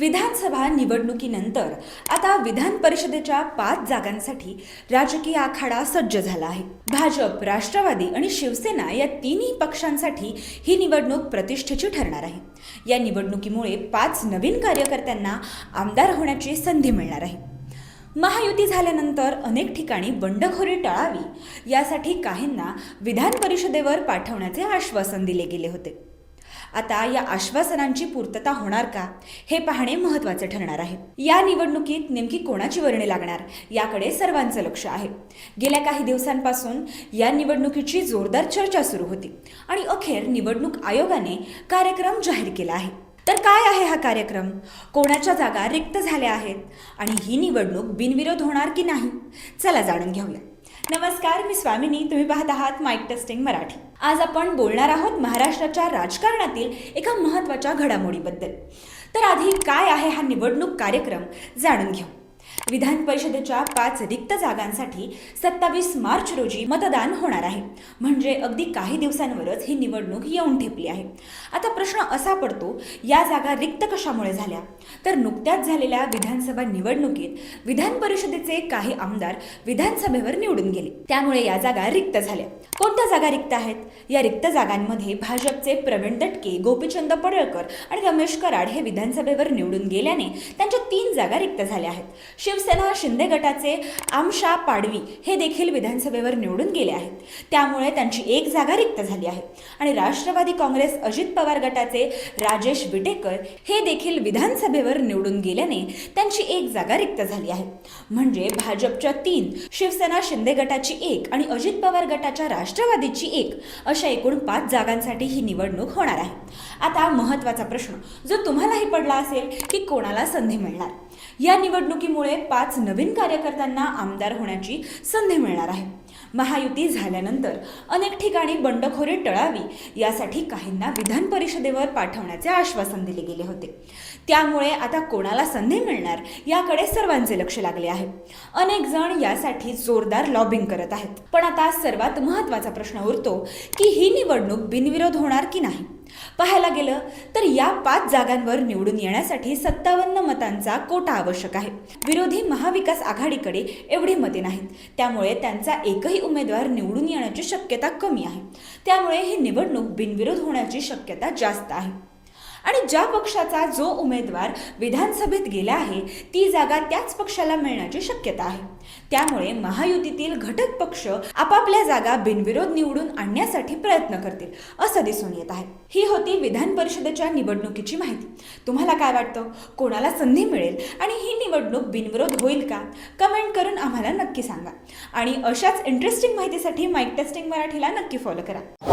विधानसभा निवडणुकीनंतर आता विधान परिषदेच्या पाच जागांसाठी राजकीय आखाडा सज्ज झाला आहे. भाजप राष्ट्रवादी आणि शिवसेना या तिन्ही पक्षांसाठी ही निवडणूक प्रतिष्ठेची ठरणार आहे. या निवडणुकीमुळे पाच नवीन कार्यकर्त्यांना आमदार होण्याची संधी मिळणार आहे. महायुती झाल्यानंतर अनेक ठिकाणी बंडखोरी टाळावी यासाठी काहींना विधान परिषदेवर पाठवण्याचे आश्वासन दिले गेले होते. आता या आश्वासनांची पूर्तता होणार का? हे पाहणे महत्त्वाचे ठरणार आहे. या निवडणुकीत नेमकी कोणाची वर्णी लागणार? याकडे सर्वांचं लक्ष आहे. गेल्या काही दिवसांपासून या निवडणुकीची जोरदार चर्चा सुरू होती आणि अखेर निवडणूक आयोगाने कार्यक्रम जाहीर केला आहे. तर काय आहे हा कार्यक्रम? कोणाच्या जागा रिक्त झाल्या आहेत? आणि ही निवडणूक बिनविरोध होणार की नाही? चला जाणून घेऊया. नमस्कार मी स्वामिनी. तुम्ही पाहत आहात माईक टेस्टिंग मराठी. आज आपण बोलणार आहोत महाराष्ट्राच्या राजकारणातील एका महत्त्वाच्या घडामोडीबद्दल. तर आधी काय आहे हा निवडणूक कार्यक्रम जाणून घेऊ. विधान परिषदेच्या पाच रिक्त जागांसाठी सत्तावीस मार्च रोजी मतदान होणार आहे. म्हणजे अगदी काही दिवसांवरच ही निवडणूक येऊन ठेपली आहे. आता प्रश्न असा पडतो या जागा रिक्त कशामुळे झाल्या? तर नुकत्याच झालेल्या विधानसभा निवडणुकीत विधान परिषदेचे काही आमदार विधानसभेवर निवडून गेले. त्यामुळे या जागा रिक्त झाल्या. कोणत्या जागा रिक्त आहेत? या रिक्त जागांमध्ये भाजपचे प्रवीण दटके गोपीचंद पडळकर आणि रमेश कराड हे विधानसभेवर निवडून गेल्याने त्यांच्या तीन जागा रिक्त झाल्या आहेत. शिवसेना शिंदे गटाचे आमशा पाडवी हे देखील विधानसभेवर निवडून गेले आहेत. त्यामुळे त्यांची एक जागा रिक्त झाली आहे. आणि राष्ट्रवादी काँग्रेस अजित पवार गटाचे राजेश विटेकर हे देखील विधानसभेवर निवडून गेल्याने त्यांची एक जागा रिक्त झाली आहे. म्हणजे भाजपच्या तीन शिवसेना शिंदे गटाची एक आणि अजित पवार गटाच्या राष्ट्रवादीची एक अशा एकूण पाच जागांसाठी ही निवडणूक होणार आहे. आता महत्त्वाचा प्रश्न जो तुम्हालाही पडला असेल की कोणाला संधी मिळणार? या निवडणुकीमुळे पाच नवीन कार्यकर्त्यांना आमदार होण्याची संधी मिळणार आहे. महायुती झाल्यानंतर अनेक ठिकाणी बंडखोरी टळावी यासाठी काहींना विधान परिषदेवर पाठवण्याचे आश्वासन दिले गेले होते. त्यामुळे आता कोणाला संधी मिळणार याकडे सर्वांचे लक्ष लागले आहे. अनेक जण यासाठी जोरदार लॉबिंग करत आहेत. पण आता सर्वात महत्त्वाचा प्रश्न उरतो की ही निवडणूक बिनविरोध होणार की नाही? पाहायला गेलं तर या पाच जागांवर निवडून येण्यासाठी सत्तावन्न मतांचा कोटा आवश्यक आहे. विरोधी महाविकास आघाडीकडे एवढी मते नाहीत. त्यामुळे त्यांचा एकही उमेदवार निवडून येण्याची शक्यता कमी आहे. त्यामुळे ही निवडणूक बिनविरोध होण्याची शक्यता जास्त आहे. आणि ज्या पक्षाचा जो उमेदवार विधानसभेत गेला आहे ती जागा त्याच पक्षाला मिळण्याची शक्यता आहे. त्यामुळे महायुतीतील घटक पक्ष आपापल्या जागा बिनविरोध निवडून आणण्यासाठी प्रयत्न करतील असं दिसून येत आहे. ही होती विधान परिषदेच्या निवडणुकीची माहिती. तुम्हाला काय वाटतं? कोणाला संधी मिळेल? आणि ही निवडणूक बिनविरोध होईल का? कमेंट करून आम्हाला नक्की सांगा. आणि अशाच इंटरेस्टिंग माहितीसाठी माईक टेस्टिंग मराठीला नक्की फॉलो करा.